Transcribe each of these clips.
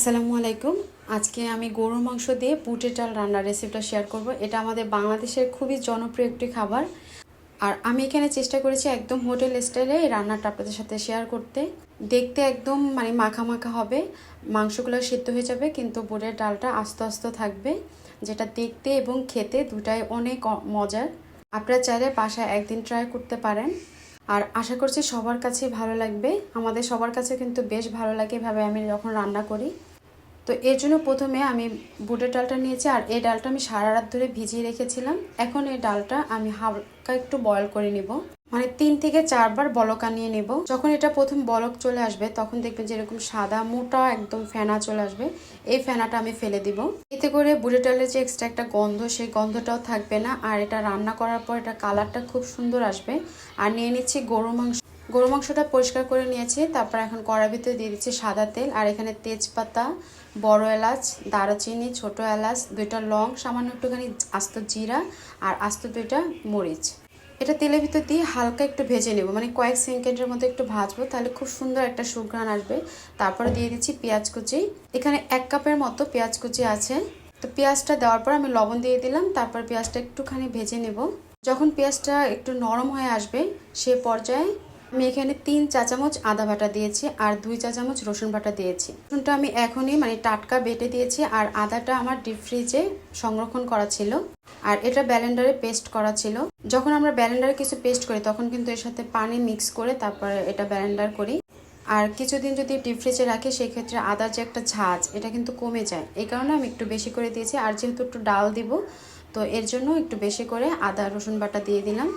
আসসালামু আলাইকুম। আজকে আমি গরুর মাংস দিয়ে বুটের ডাল রান্নার রেসিপিটা শেয়ার করব। এটা আমাদের বাংলাদেশের খুবই জনপ্রিয় একটি খাবার। আর আমি এখানে চেষ্টা করেছি একদম হোটেল স্টাইলে এই রান্নাটা আপনাদের সাথে শেয়ার করতে। দেখতে একদম মানে মাখা মাখা হবে, মাংসগুলো সিদ্ধ হয়ে যাবে, কিন্তু বুটের ডালটা আস্তে আস্তে থাকবে, যেটা দেখতে এবং খেতে দুটাই অনেক মজার। আপনারা চাইলে বাসায় একদিন ট্রাই করতে পারেন। আর আশা করছি সবার কাছে ভালো লাগবে। আমাদের সবার কাছে কিন্তু বেশ ভালো লাগে এভাবে আমি যখন রান্না করি। তো এর জন্য প্রথমে আমি বুটের ডালটা নিয়েছি আর এই ডালটা আমি সারা রাত ধরে ভিজিয়ে রেখেছিলাম। এখন এই ডালটা আমি হালকা একটু বয়ল করে নিব। মানে তিন থেকে চারবার বলক নিয়ে নেব। যখন এটা প্রথম বলক চলে আসবে, তখন দেখবেন যে এরকম সাদা মোটা একদম ফেনা চলে আসবে। এই ফেনাটা আমি ফেলে দিব। এতে করে বুটের ডালের যে এক্সট্রা একটা গন্ধ, সেই গন্ধটাও থাকবে না। আর এটা রান্না করার পর এটা কালারটা খুব সুন্দর আসবে। আর নিয়ে নিচ্ছি গরু মাংস গরু মাংসটা পরিষ্কার করে নিয়েছি, তারপর এখন কড়ার ভিতরে দিয়ে দিচ্ছি সাদা তেল, আর এখানে তেজপাতা, বড় এলাচ, দারুচিনি, ছোট এলাচ, দুইটা লং, সামান্য একটুখানি আস্ত জিরা, আর আস্ত দুইটা মরিচ। এটা তেলের ভিতর দিয়ে হালকা একটু ভেজে নেব মানে কয়েক সেকেন্ডের মধ্যে একটু ভাজবো, তাহলে খুব সুন্দর একটা সুঘ্রাণ আসবে। তারপরে দিয়ে দিচ্ছি পেঁয়াজ কুচি। এখানে এক কাপের মতো পেঁয়াজ কুচি আছে। তো পেঁয়াজটা দেওয়ার পর আমি লবণ দিয়ে দিলাম, তারপর পেঁয়াজটা একটুখানি ভেজে নেব। যখন পেঁয়াজটা একটু নরম হয়ে আসবে, সে পর্যায়ে আমি এখানে তিন চা চামচ আদা বাটা দিয়েছি আর দুই চা চামচ রসুন বাটা দিয়েছি। রসুনটা আমি এখনই মানে টাটকা বেটে দিয়েছি আর আদাটা আমার ডিপ ফ্রিজে সংরক্ষণ করা ছিল আর এটা ব্যালেন্ডারে পেস্ট করা ছিল। যখন আমরা ব্যালেন্ডারে কিছু পেস্ট করি, তখন কিন্তু এর সাথে পানি মিক্স করে তারপরে এটা ব্যালেন্ডার করি। আর কিছুদিন যদি ডিপ ফ্রিজে রাখি, সেক্ষেত্রে আদার যে একটা ঝাঁজ, এটা কিন্তু কমে যায়। এই কারণে আমি একটু বেশি করে দিয়েছি আর যেহেতু একটু ডাল দিব, তো এর জন্য একটু বেশি করে আদা, রসুন বাটা দিয়ে দিলাম।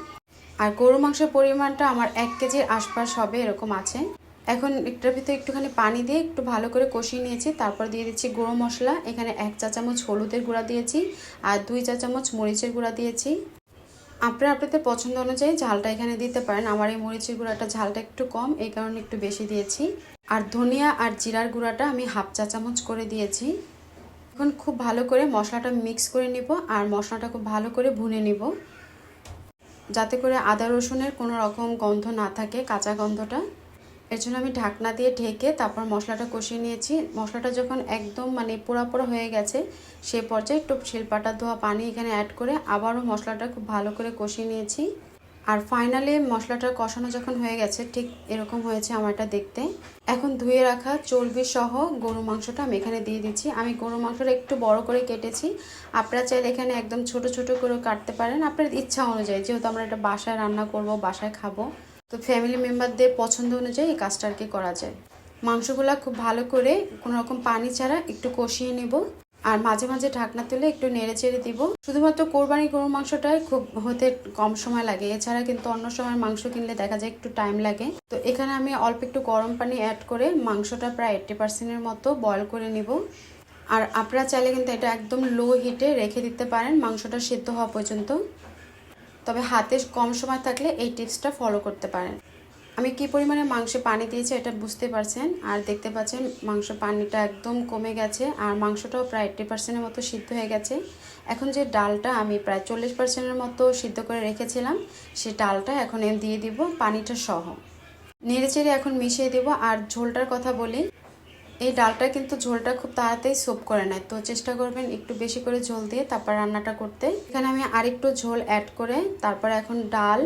আর গরু মাংসের পরিমাণটা আমার এক কেজির আশপাশ হবে, এরকম আছে। এখন একটার ভিতরে একটুখানি পানি দিয়ে একটু ভালো করে কষিয়ে নিয়েছি, তারপর দিয়ে দিচ্ছি গুঁড়ো মশলা, এখানে এক চা চামচ হলুদের গুঁড়া দিয়েছি আর দুই চা চামচ মরিচের গুঁড়া দিয়েছি। আপনারা আপনাদের পছন্দ অনুযায়ী ঝালটা এখানে দিতে পারেন, আমার এই মরিচের গুঁড়াটা ঝালটা একটু কম, এই কারণে একটু বেশি দিয়েছি। আর ধনিয়া আর জিরার গুঁড়াটা আমি হাফ চা চামচ করে দিয়েছি। এখন খুব ভালো করে মশলাটা মিক্স করে নিব, আর মশলাটা খুব ভালো করে ভুনে নিব। যাতে করে আদা রসুনের কোনো রকম গন্ধ না থাকে, কাঁচা গন্ধটা। এর জন্য আমি ঢাকনা দিয়ে ঢেকে তারপর মশলাটা কষিয়ে নিয়েছি। মশলাটা যখন একদম মানে পোড়া পোড়া হয়ে গেছে, সে পর্যায়ে একটু শিলপাটা ধোয়া পানি এখানে অ্যাড করে আবারও মশলাটা খুব ভালো করে কষিয়ে নিয়েছি। আর ফাইনালি মশলাটা কষানো যখন হয়ে গেছে, ঠিক এরকম হয়েছে আমারটা দেখতে। এখন ধুয়ে রাখা চর্বি সহ গরু মাংসটা আমি এখানে দিয়ে দিচ্ছি। আমি গরু মাংসটা একটু বড় করে কেটেছি। আপনারা চাইলে এখানে একদম ছোট ছোট করে কাটতে পারেন। আপনার ইচ্ছা অনুযায়ী, যেহেতু আমরা এটা বাসায় রান্না করব, বাসায় খাব। তো ফ্যামিলি মেম্বারদের পছন্দ অনুযায়ী এই কাজটা আর কি করা যায়। মাংসগুলা খুব ভালো করে কোনো রকম পানি ছাড়া একটু কষিয়ে নেব। আর মাঝে মাঝে ঢাকনা তুলে একটু নেড়ে চেড়ে দিব। শুধুমাত্র কোরবানি গরুর মাংসটাই খুব হতে কম সময় লাগে। এছাড়া কিন্তু অন্য সময় মাংস কিনলে দেখা যায় একটু টাইম লাগে। তো এখানে আমি অল্প একটু গরম পানি অ্যাড করে মাংসটা প্রায় এইট্টি পার্সেন্টের মতো বয়ল করে নিব। আর আপনারা চাইলে কিন্তু এটা একদম লো হিটে রেখে দিতে পারেন। মাংসটা সিদ্ধ হওয়া পর্যন্ত। তবে হাতে কম সময় থাকলে এই টিপসটা ফলো করতে পারেন। আমি কি পরিমাণে মাংসে পানি দিয়েছি এটা বুঝতে পারছেন? আর দেখতে পাচ্ছেন, মাংস পানিটা একদম কমে গেছে আর মাংসটাও প্রায় এইট্টি পার্সেন্টের মতো সিদ্ধ হয়ে গেছে। এখন যে ডালটা আমি প্রায় চল্লিশ পার্সেন্টের মতো সিদ্ধ করে রেখেছিলাম, সে ডালটা এখন দিয়ে দিব পানিটা সহ। নেড়ে চেড়ে এখন মিশিয়ে দেব আর ঝোলটার কথা বলি, এই ডালটা কিন্তু ঝোলটা খুব তাড়াতাড়ি সোপ করে নেয়। তো চেষ্টা করবেন একটু বেশি করে ঝোল দিয়ে তারপর রান্নাটা করতে। এখানে আমি আরেকটু ঝোল অ্যাড করে তারপর এখন ডাল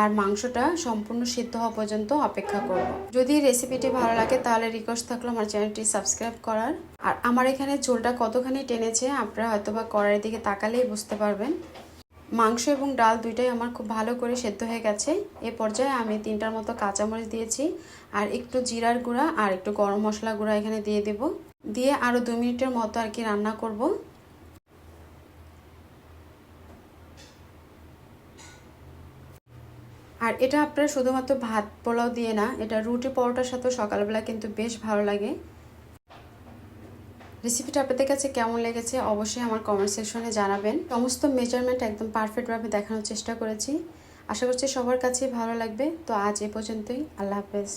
আর মাংসটা সম্পূর্ণ সিদ্ধ হওয়া পর্যন্ত অপেক্ষা করব। যদি রেসিপিটি ভালো লাগে, তাহলে রিকোয়েস্ট থাকল আমার চ্যানেলটি সাবস্ক্রাইব করার। আর আমার এখানে ঝোলটা কতখানি টেনেছে, আপনারা হয়তো বা কড়াইয়ের দিকে তাকালেই বুঝতে পারবেন। মাংস এবং ডাল দুইটাই আমার খুব ভালো করে সেদ্ধ হয়ে গেছে। এ পর্যায়ে আমি তিনটার মতো কাঁচামরিচ দিয়েছি, আর একটু জিরার গুঁড়া আর একটু গরম মশলা গুঁড়া এখানে দিয়ে দেব। দিয়ে আরও দু মিনিটের মতো আর কি রান্না করব। আর এটা আপনারা শুধুমাত্র ভাত পোলাও দিয়ে না, এটা রুটি পরোটার সাথে সকালবেলা কিন্তু বেশ ভালো লাগে। রেসিপিটা আপনাদের কাছে কেমন লেগেছে অবশ্যই আমার কমেন্ট সেকশনে জানাবেন। সমস্ত মেজারমেন্ট একদম পারফেক্টভাবে দেখানোর চেষ্টা করেছি। আশা করছি সবার কাছেই ভালো লাগবে। তো আজ এ পর্যন্তই। আল্লাহ হাফেজ।